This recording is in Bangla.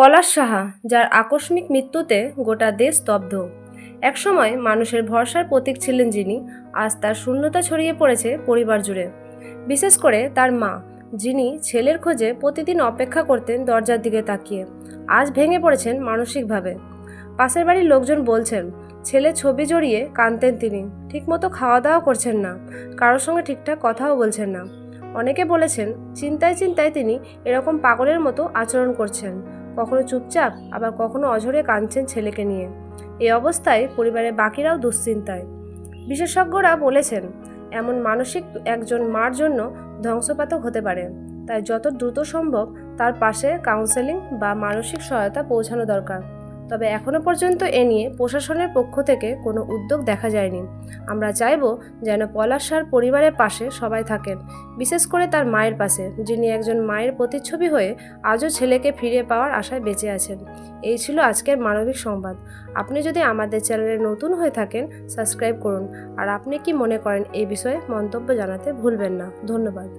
পলাশ সাহা, যার আকস্মিক মৃত্যুতে গোটা দেশ স্তব্ধ। একসময় মানুষের ভরসার প্রতীক ছিলেন যিনি, আজ তার শূন্যতা ছড়িয়ে পড়েছে পরিবার জুড়ে। বিশেষ করে তার মা, যিনি ছেলের খোঁজে প্রতিদিন অপেক্ষা করতেন দরজার দিকে তাকিয়ে, আজ ভেঙে পড়েছেন মানসিকভাবে। পাশের বাড়ির লোকজন বলছেন, ছেলে ছবি জড়িয়ে কাঁদতেন তিনি, ঠিকমতো খাওয়া দাওয়া করছেন না, কারোর সঙ্গে ঠিকঠাক কথাও বলছেন না। অনেকে বলেছেন, চিন্তায় চিন্তায় তিনি এরকম পাগলের মতো আচরণ করছেন। কখনো চুপচাপ, আবার কখনো অঝরে কাঁদছেন ছেলেকে নিয়ে। এই অবস্থায় পরিবারের বাকিরাও দুশ্চিন্তায়। বিশেষজ্ঞরা বলেছেন, এমন মানসিক একজন মার জন্য ধ্বংসপাতক হতে পারে। তাই যত দ্রুত সম্ভব তার পাশে কাউন্সেলিং বা মানসিক সহায়তা পৌঁছানো দরকার। তবে এখনও পর্যন্ত এ নিয়ে প্রশাসনের পক্ষ থেকে কোনো উদ্যোগ দেখা যায়নি। আমরা চাইব যেন পলাশ সার পরিবারের পাশে সবাই থাকেন, বিশেষ করে তার মায়ের পাশে, যিনি একজন মায়ের প্রতিচ্ছবি হয়ে আজও ছেলেকে ফিরে পাওয়ার আশায় বেঁচে আছেন। এই ছিল আজকের মানবিক সংবাদ। আপনি যদি আমাদের চ্যানেলে নতুন হয়ে থাকেন, সাবস্ক্রাইব করুন। আর আপনি কি মনে করেন এই বিষয়ে মন্তব্য জানাতে ভুলবেন না। ধন্যবাদ।